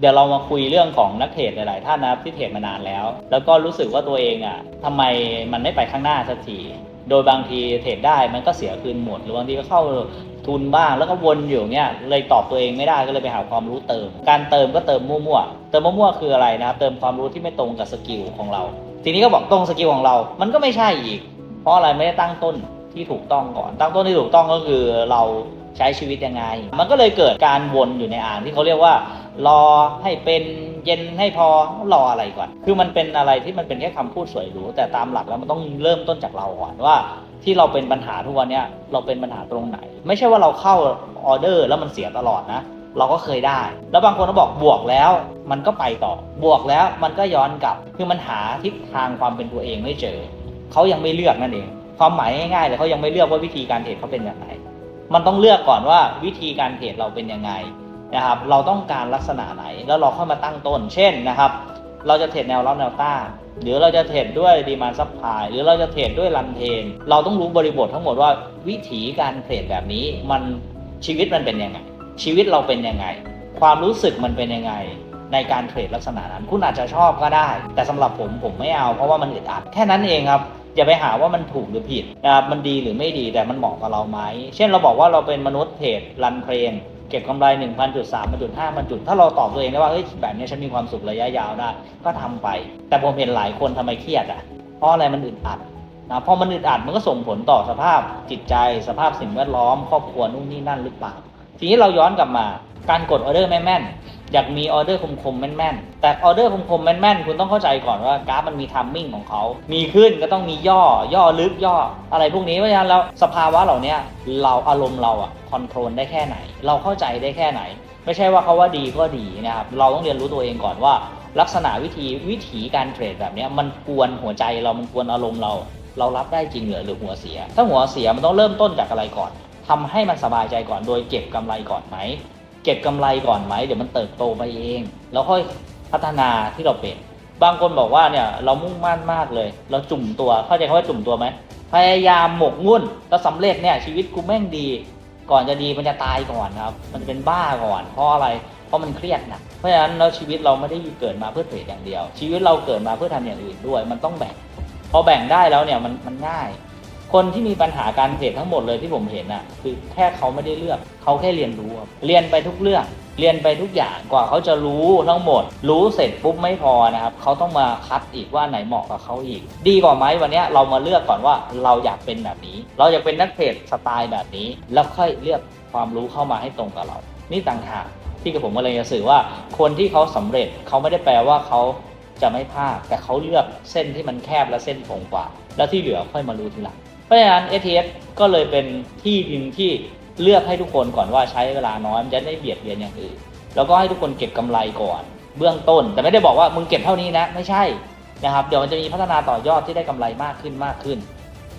เดี๋ยวเรามาคุยเรื่องของนักเทรดหลาย ๆ ท่านนะครับที่เทรดมานานแล้ว แล้วก็รู้สึกว่าตัวเองอะทำไมมันไม่ไปข้างหน้าสักทีโดยบางทีเทรดได้มันก็เสียคืนหมด หรือบางทีก็เข้าทุนบ้างแล้วก็วนอยู่เงี้ยเลยตอบตัวเองไม่ได้ก็เลยไปหาความรู้เติม การเติมก็เติมมั่วๆเติมมั่วๆคืออะไรนะครับเติมความรู้ที่ไม่ตรงกับสกิลของเรา ทีนี้ก็บอกตรงสกิลของเรา มันก็ไม่ใช่อีก เพราะอะไรไม่ได้ตั้งต้นที่ถูกต้องก่อน ตั้งต้นที่ถูกต้องก็คือเรา ใช้ชีวิตยังไง มันก็เลยเกิดการวนอยู่ในอ่างที่เขาเรียกว่า รอให้เป็นเย็นให้พอรออะไรก่อน คือมันเป็นอะไรที่มันเป็นแค่คำพูดสวยหรูแต่ตามหลักแล้วมันต้องเริ่มต้นจากเราก่อนว่า ที่เราเป็นปัญหาทุกวันเนี้ยเราเป็นปัญหาตรงไหน ไม่ใช่ว่าเราเข้าออเดอร์แล้วมันเสียตลอดนะเราก็เคยได้ แล้วบางคนก็บอกบวกแล้ว มันก็ไปต่อ บวกแล้วมันก็ย้อนกลับ คือมันหาทิศทางความเป็นตัวเองไม่เจอ เขายังไม่เลือกนั่นเอง ความหมายง่ายๆเลยเขายังไม่เลือกว่าวิธีการเทรดเขาเป็นอย่างไร มันต้องเลือกก่อนว่าวิธีการเทรดเราเป็นยังไงนะครับ เราต้องการลักษณะไหนแล้วเราค่อยมาตั้งต้น เช่นนะครับ เราจะเทรดแนวรับแนวต้านหรือเราจะเทรดด้วยดีมานซับพลายหรือเราจะเทรดด้วยรันเทน เราต้องรู้บริบททั้งหมดว่าวิธีการเทรดแบบนี้มันชีวิตมันเป็นยังไง ชีวิตเราเป็นยังไง ความรู้สึกมันเป็นยังไง ในการเทรดลักษณะนั้น คุณอาจจะชอบก็ได้ แต่สำหรับผมผมไม่เอาเพราะว่ามันอึดอัดแค่นั้นเองครับ อย่าไปหาว่ามันถูกหรือผิดนะครับมันดีหรือไม่ดีแต่มันเหมาะกับเราไหมเช่นเราบอกว่าเราเป็นมนุษย์เทรดรันเทรนเก็บกำไร 1 0 0 0จุด3 0 0จุด5 0 0จุดถ้าเราตอบตัวเองได้ว่าเฮ้ยแบบนี้ฉันมีความสุขระยะยาวได้ก็ทำไป แต่ผมเห็นหลายคนทำไมเครียดอะเพราะอะไรมันอึดอัดนะพอมันอึดอัดมันก็ส่งผลต่อสภาพจิตใจ สภาพสิ่งแวดล้อม ครอบครัวนู่นนี่นั่นหรือเปล่า ทีนี้เราย้อนกลับมา การกดออเดอร์แม่นๆอยากมีออเดอร์คมๆแม่นๆแต่ออเดอร์คมๆแม่นๆคุณต้องเข้าใจก่อนว่ากราฟมันมีทัมมิ่งของเขา มีขึ้นก็ต้องมีย่อย่อลึกย่อ อะไรพวกนี้เพราะฉะนั้นแล้วสภาวะเหล่านี้เราอารมณ์เราอะคอนโทรลได้แค่ไหน เราเข้าใจได้แค่ไหน ไม่ใช่ว่าเขาว่าดีก็ดีนะครับเราต้องเรียนรู้ตัวเองก่อนว่า ลักษณะวิธีวิธีการเทรดแบบนี้มันกวนหัวใจเรามันกวนอารมณ์เรา เรารับได้จริงเหรอหรือหัวเสีย ถ้าหัวเสียมันต้องเริ่มต้นจากอะไรก่อน ทำให้มันสบายใจก่อนโดยเก็บกำไรก่อนไหม เก็บกำไรก่อนไหมเดี๋ยวมันเติบโตไปเอง แล้วค่อยพัฒนาที่เราเป็น บางคนบอกว่าเนี่ยเรามุ่งมั่นมากเลย เราจุ่มตัวเข้าใจคำว่าจุ่มตัวไหมพยายามหมกมุ่นแล้วสำเร็จเนี่ยชีวิตกูแม่งดี ก่อนจะดีมันจะตายก่อนครับ มันจะเป็นบ้าก่อนเพราะอะไรเพราะมันเครียดนะเพราะฉะนั้นเราชีวิตเราไม่ได้เกิดมาเพื่อเทรดอย่างเดียว ชีวิตเราเกิดมาเพื่อทำอย่างอื่นด้วย มันต้องแบ่งพอแบ่งได้แล้วเนี่ยมันมันง่าย คนที่มีปัญหาการเทรดทั้งหมดเลยที่ผมเห็นอะ คือแค่เขาไม่ได้เลือกเขาแค่เรียนรู้ครับเรียนไปทุกเรื่อง เรียนไปทุกอย่างกว่าเขาจะรู้ทั้งหมด รู้เสร็จปุ๊บไม่พอนะครับเขาต้องมาคัดอีกว่าไหนเหมาะกับเขาอีก ดีกว่าไหมวันเนี้ยเรามาเลือกก่อนว่าเราอยากเป็นแบบนี้ เราอยากเป็นนักเทรดสไตล์แบบนี้ แล้วค่อยเลือกความรู้เข้ามาให้ตรงกับเรา นี่ต่างหากที่กับผมกำลังจะสื่อว่า คนที่เขาสำเร็จเขาไม่ได้แปลว่าเขาจะไม่พลาดแต่เขาเลือกเส้นที่มันแคบและเส้นตรงกว่า แล้วที่เหลือค่อยมารู้ทีหลัง เพราะฉะนั้น ATS ก็เลยเป็นที่ดินที่เลือกให้ทุกคนก่อนว่าใช้เวลาน้อยมันจะได้เบียดเบียนอย่างอื่นแล้วก็ให้ทุกคนเก็บกำไรก่อน เบื้องต้น แต่ไม่ได้บอกว่ามึงเก็บเท่านี้นะ ไม่ใช่นะครับเดี๋ยวมันจะมีพัฒนาต่อยอดที่ได้กำไรมากขึ้นมากขึ้น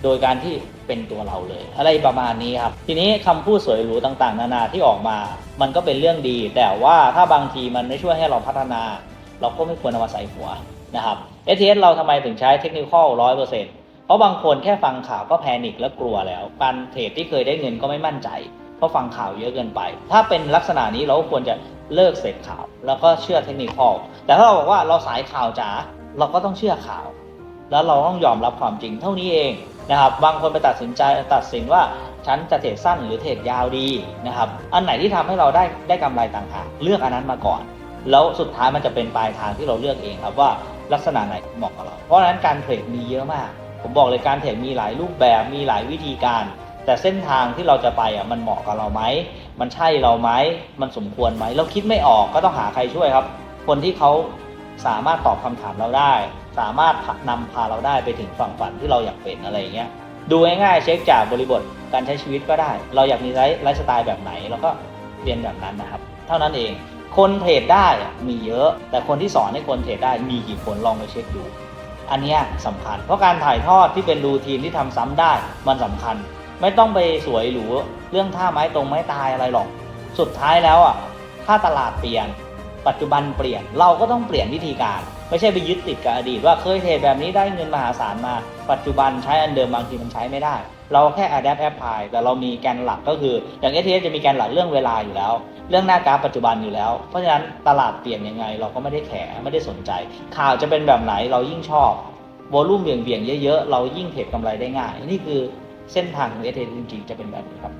โดยการที่เป็นตัวเราเลย อะไรประมาณนี้ครับ ทีนี้คำพูดสวยหรูต่างๆ นานาที่ออกมา มันก็เป็นเรื่องดี แต่ว่าถ้าบางทีมันไม่ช่วยให้เราพัฒนา เราก็ไม่ควรเอามาใส่หัวนะครับ ATS เราทำไมถึงใช้เทคนิคอลร้อยเปอร์เซ็นต์ เพราะบางคนแค่ฟังข่าวก็แพนิคและกลัวแล้วการเทรดที่เคยได้เงินก็ไม่มั่นใจ เพราะฟังข่าวเยอะเกินไป ถ้าเป็นลักษณะนี้เราก็ควรจะเลิกเสพข่าว แล้วก็เชื่อเทคนิคพอแต่ถ้าเราบอกว่าเราสายข่าวจ๋าเราก็ต้องเชื่อข่าว แล้วเราต้องยอมรับความจริงเท่านี้เองนะครับบางคนไปตัดสินใจตัดสินว่าฉันจะเทรดสั้นหรือเทรดยาวดีนะครับอันไหนที่ทำให้เราได้ได้กำไรต่างหากเลือกอันนั้นมาก่อน แล้วสุดท้ายมันจะเป็นปลายทางที่เราเลือกเองครับว่าลักษณะไหนเหมาะกับเรา เพราะฉะนั้นการเทรดมีเยอะมาก ผมบอกเลยการเทรดมีหลายรูปแบบมีหลายวิธีการ แต่เส้นทางที่เราจะไปอะมันเหมาะกับเราไหมมันใช่เราไหมมันสมควรไหมเราคิดไม่ออกก็ต้องหาใครช่วยครับ คนที่เขาสามารถตอบคำถามเราได้ สามารถนำพาเราได้ไปถึงฝั่งฝันที่เราอยากเป็นอะไรอย่างเงี้ยดูง่ายๆเช็คจากบริบทการใช้ชีวิตก็ได้ เราอยากมีไลฟ์ไลฟ์สไตล์แบบไหนเราก็เรียนแบบนั้นนะครับ เท่านั้นเองคนเทรดได้อะมีเยอะ แต่คนที่สอนให้คนเทรดได้มีกี่คนลองไปเช็คดู อันนี้ยสำคัญ เพราะการถ่ายทอดที่เป็นรูทีนที่ทำซ้ำได้มันสำคัญ ไม่ต้องไปสวยหรูเรื่องท่าไม้ตรงไม้ตายอะไรหรอก สุดท้ายแล้วอะถ้าตลาดเปลี่ยน ปัจจุบันเปลี่ยนเราก็ต้องเปลี่ยนวิธีการ ไม่ใช่ไปยึดติดกับอดีตว่าเคยเทรดแบบนี้ได้เงินมหาศาลมา ปัจจุบันใช้อันเดิมบางทีมันใช้ไม่ได้ เราแค่ adapt apply แต่เรามีแกนหลักก็คือ อย่าง s t s จะมีแกนหลักเรื่องเวลาอยู่แล้ว เรื่องหน้ากราฟปัจจุบันอยู่แล้ว เพราะฉะนั้นตลาดเปลี่ยนยังไง เราก็ไม่ได้แคร์ไม่ได้สนใจ ข่าวจะเป็นแบบไหนเรายิ่งชอบวอลุ่มเบี่ยงๆเยอะๆเรายิ่งเทรดกำไรได้ง่าย นี่คือเส้นทางของ s t s จริงๆจะเป็นแบบนี้ครับ